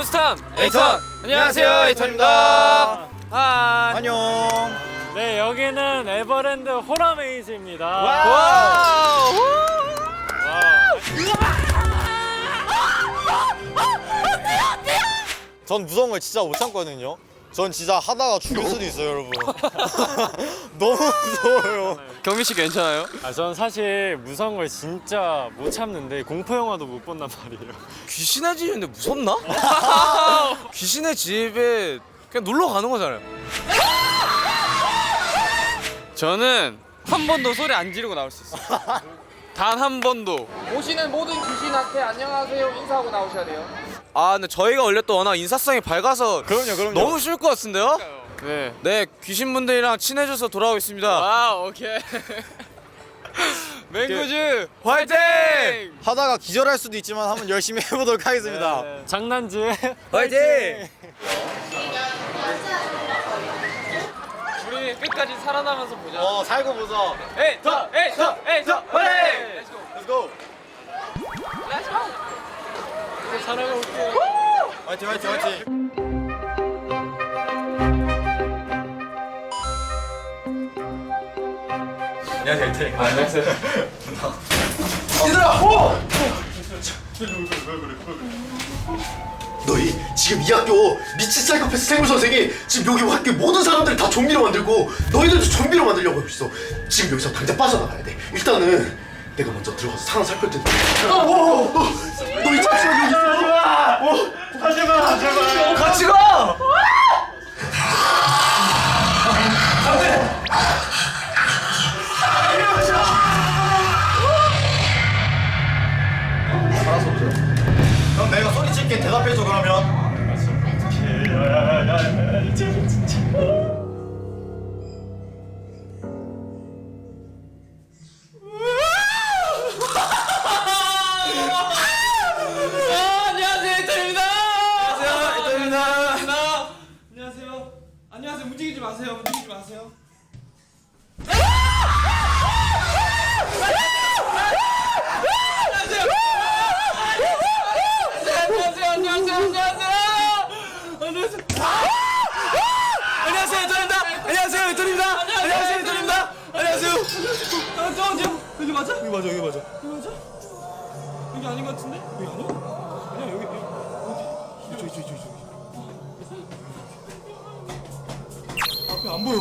부스턴 에이턴! 안녕하세요 에이턴입니다 하이 안녕. 네 여기는 에버랜드 호라메이즈입니다. 와우 전 무서운 걸 진짜 못 참거든요. 전 진짜 하다가 죽을 수도 있어요, 여러분. 너무 무서워요. 경민 씨 괜찮아요? 아, 전 사실 무서운 걸 진짜 못 참는데 공포 영화도 못 본단 말이에요. 귀신의 집인데 무섭나? 귀신의 집에 그냥 놀러 가는 거잖아요. 저는 한 번도 소리 안 지르고 나올 수 있어요 단 한 번도 오시는 모든 귀신한테 안녕하세요 인사하고 나오셔야 돼요. 아 근데 저희가 원래 또 워낙 인사성이 밝아서 그럼요, 그럼요. 너무 쉬울 것 같은데요? 네 네 귀신분들이랑 친해져서 돌아오겠습니다. 와우 오케이 맹구즈 화이팅! 하다가 기절할 수도 있지만 한번 열심히 해보도록 하겠습니다. 네, 장난질. 화이팅! 우리 끝까지 살아남아서 보자 어, 살고 보자. 에이턴 에이턴 에이턴 화이팅 화이팅, 화이팅, 화이팅. 너희 지금 이 학교 미친 사이코패스 생물 선생이 지금 여기 학교 모든 사람들을 다 좀비로 만들고 너희들도 좀비로 만들려고 하고 있어. 지금 여기서 당장 빠져나가야 돼. 일단은 내가 먼저 들어가서 상황 살필 텐데. 어, 어, 어, 너희 잠시만 여기 있어. 같이 가! 그럼 내가 소리 칠게 대답해줘 그러면. 움직이지 마세요. 움직이지 마세요. 안녕하세요 안녕하세요 안녕하세요 안녕하세요 이토입니다. 안녕하세요 이토입니다. 안녕하세요 이토입니다. 안녕하세요. 아, 저 어디야? 여기 맞아? 여기 맞아. 여기 맞아. 여기 맞아? 여기 아닌 것 같은데? 여기 아니야? 아니야 여기 여기 어디? 저기 저기 저기 저기. 앞에 안 보여.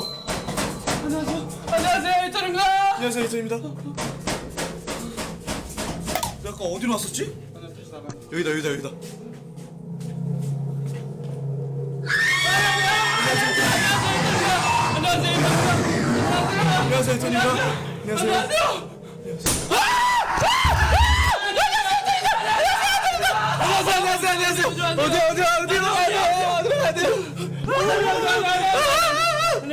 안녕하세요. 안녕하세요 에이턴입니다 안녕하세요 이토입니다. 내가 아까 어디로 왔었지? 여기다 여기다 여기다. 안녕하세요 이토입니다. 안녕하세요. 안녕하세요 안녕하세요. 어디 어디 어디로 가야 돼요?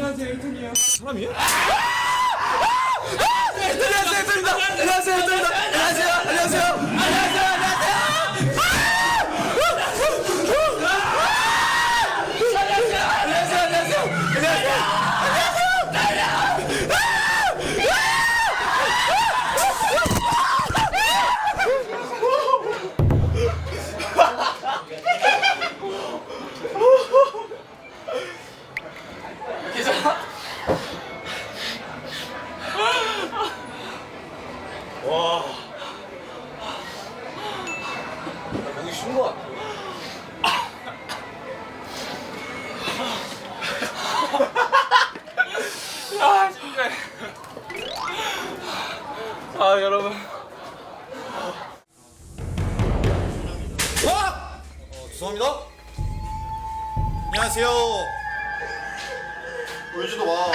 안녕하세요 에이턴이에요. 사람이에요? 안녕하세요 이토입니다. 안녕하세요 이토입니다. 안녕하세요 안녕하세요. 안녕하세요 안녕하세요. 안녕하세요 안녕하세요. 안녕하세요. 아 여러분 어, 죄송합니다. 안녕하세요. 울지도 마.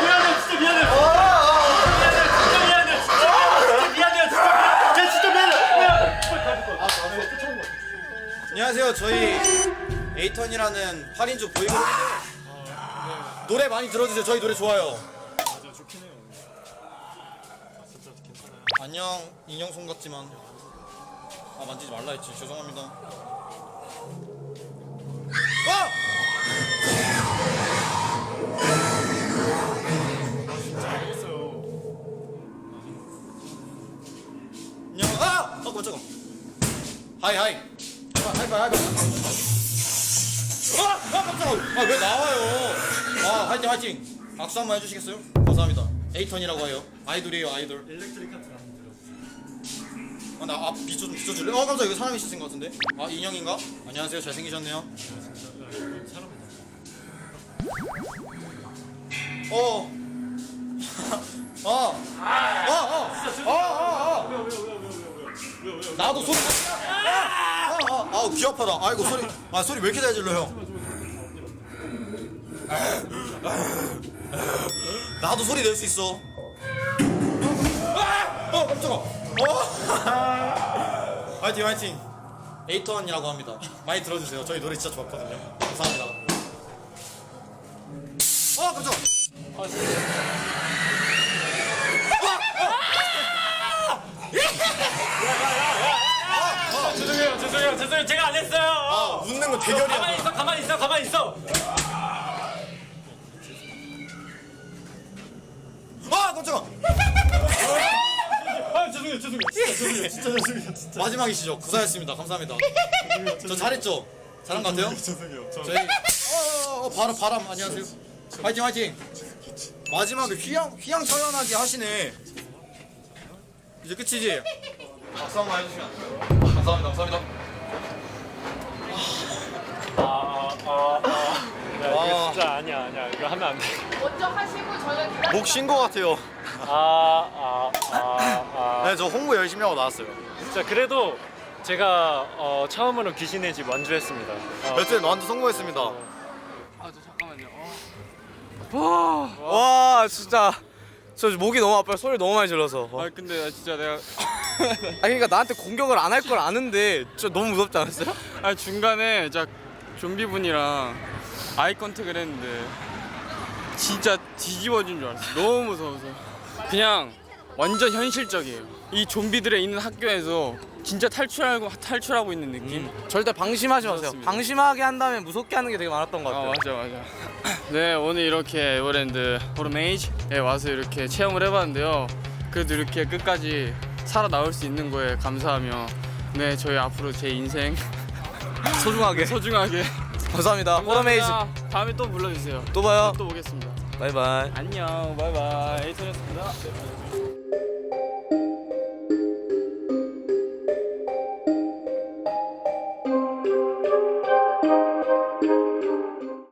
미안해 진짜 미안해. 미안해 진짜 미안해 진짜. 미안해 진짜. 진짜 미안해. 아, 거. 저희 에이턴이라는 8인조 보이그룹인데 노래 많이 들어주세요. 저희 노래 좋아요. 맞아 좋긴 해요. 아, 진짜 괜찮아요. 안녕 인형 손 같지만 아 만지지 말라 했지 죄송합니다. 아! 아! 어 깜짝아. 하이 하이. 하이 하이 하이. 아! 아 나와요? 아 화이팅 화이팅. 박수 한번 해주시겠어요? 감사합니다. 에이턴이라고 해요. 아이돌이에요 아이돌. 일렉트릭 카트. 아, 나앞 비춰 좀 비춰줄래? 어 깜짝이야 이거 사람이 있으신 것 같은데? 아 인형인가? 안녕하세요 잘생기셨네요. 어. 어. 어. 어. 어. 어. 어. 나도 소리. 아, 아, 아, 귀 아파라. 아이고 소리. 아 소리 왜 이렇게 잘 질러 형? 나도 소리 낼 수 있어. 아! 어 깜짝아. 어. 화이팅 화이팅. 에이턴이라고 합니다. 많이 들어주세요. 저희 노래 진짜 좋았거든요. 감사합니다. 어 깜짝아. 죄송해요 죄송해요 죄송해요 제가 안 했어요. 아 웃는 거 대결이야. 가만히 있어 가만히 있어 가만히 있어. 아 깜짝아. 아 죄송해요 죄송해요 진짜 죄송해요 진짜 죄송해요 진짜. 마지막이시죠. 구사였습니다. 감사합니다. 저 잘했죠? 잘한 것 같아요? 죄송해요. 저 저희 어, 어, 어, 바람 바람 안녕하세요. 화이팅 화이팅. 마지막에 휘양 휘양찬란하게 하시네. 이제 끝이지? 박수 한번 해주시면 안 돼요? 감사합니다. 감사합니다. 야, 이거 진짜 아니야 아니야 이거 하면 안 돼. 먼저 하시고 저희가 기다려. 목쉰 것 같아요. 아아아 아, 아. 네, 저 홍보 열심히 하고 나왔어요. 진짜 그래도 제가 어, 처음으로 귀신의 집 완주했습니다. 어, 여튼 완전 성공했습니다. 아 저 잠깐만요. 어. 와 진짜 저 목이 너무 아파요 소리 너무 많이 질러서 아 근데 나 진짜 내가 아 그러니까 나한테 공격을 안 할 걸 아는데 진짜 너무 무섭지 않았어요? 아 중간에 자 좀비 분이랑 아이 컨택을 했는데 진짜 뒤집어진 줄 알았어. 너무 무서워서 그냥 완전 현실적이에요. 이 좀비들의 있는 학교에서 진짜 탈출하고 탈출하고 있는 느낌. 절대 방심하지 마세요 그렇습니다. 방심하게 한다면 무섭게 하는 게 되게 많았던 것아 같아요 맞아 맞아. 네 오늘 이렇게 에버랜드 호르메이지에 와서 이렇게 체험을 해봤는데요. 그래도 이렇게 끝까지 살아 나올 수 있는 거에 감사하며 네 저희 앞으로 제 인생 소중하게 소중하게 감사합니다 호러메이즈 감사합니다. 다음에 또 불러주세요. 또 봐요 또 오겠습니다. 바이바이. 안녕. 바이바이. 에이턴이었습니다.